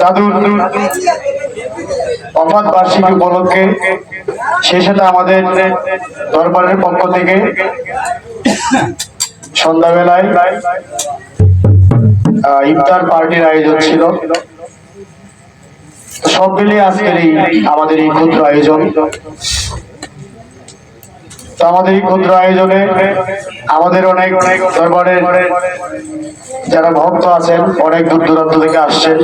দাদুর বার্ষিকী উপলক্ষে সেই সাথে আমাদের দরবারের পক্ষ থেকে সন্ধ্যাবেলায় ইফতার পার্টির আয়োজন ছিল। সব মিলিয়ে আজকের এই আমাদের এই ক্ষুদ্র আয়োজন। তো আমাদের এই ক্ষুদ্র আয়োজনে আমাদের অনেক দরবারের যারা ভক্ত আছেন, অনেক দূর দূরান্ত থেকে আসছেন।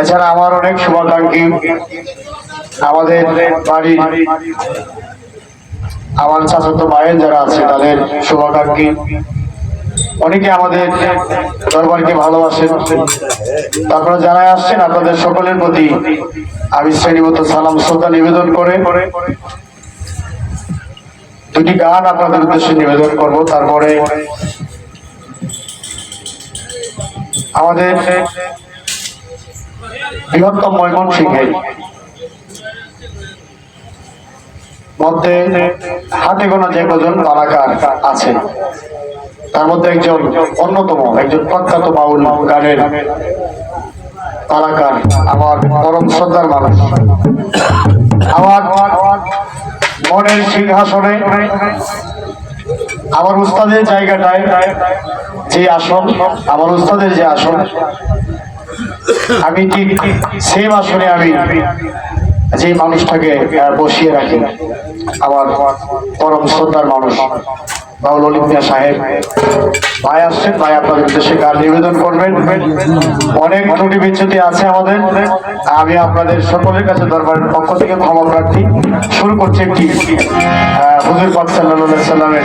এছাড়া আমার অনেক শুভাকাঙ্ক্ষী আমাদের বাড়ির আমার চাচাতো ভাইয়ের যারা আছে, তাদের শুভাকাঙ্ক্ষী। অনেকে আমাদের দরবারকে ভালোবাসেন। তারপরে যারা আসছেন, আপনাদের সকলের প্রতি আমি শ্রেণীমতো সালাম, শ্রদ্ধা নিবেদন করে দুটি গান আপনাদের উদ্দেশ্যে নিবেদন করব। তারপরে আমাদের বৃহত্তম ময়মনসিংহের মধ্যে হাতে গোনা যে কজন কলাকার আছে, তার মধ্যে একজন অন্যতম, একজন প্রখ্যাত বাউল গানের কলাকার আমার পরম শ্রদ্ধার মানুষ। মনের সিংহাসনে আমার উস্তাদের জায়গাটায় যে আসন, আমার উস্তাদের যে আসন, আমি ঠিক সেম আসনে আমি যে মানুষটাকে বসিয়ে রাখি, আমার পরম শ্রদ্ধার মানুষ। বাউল অলিম্পিয়া সাহেব ভাই আসছেন, ভাই আপনাদের উদ্দেশ্যে গান নিবেদন করবেন। অনেক ত্রুটি বিচ্যুতি আছে আমাদের। আমি আপনাদের সকলের কাছে দরবারের পক্ষ থেকে ক্ষমা প্রার্থী। শুরু করছি একটি হুজুর পাক সাল্লামের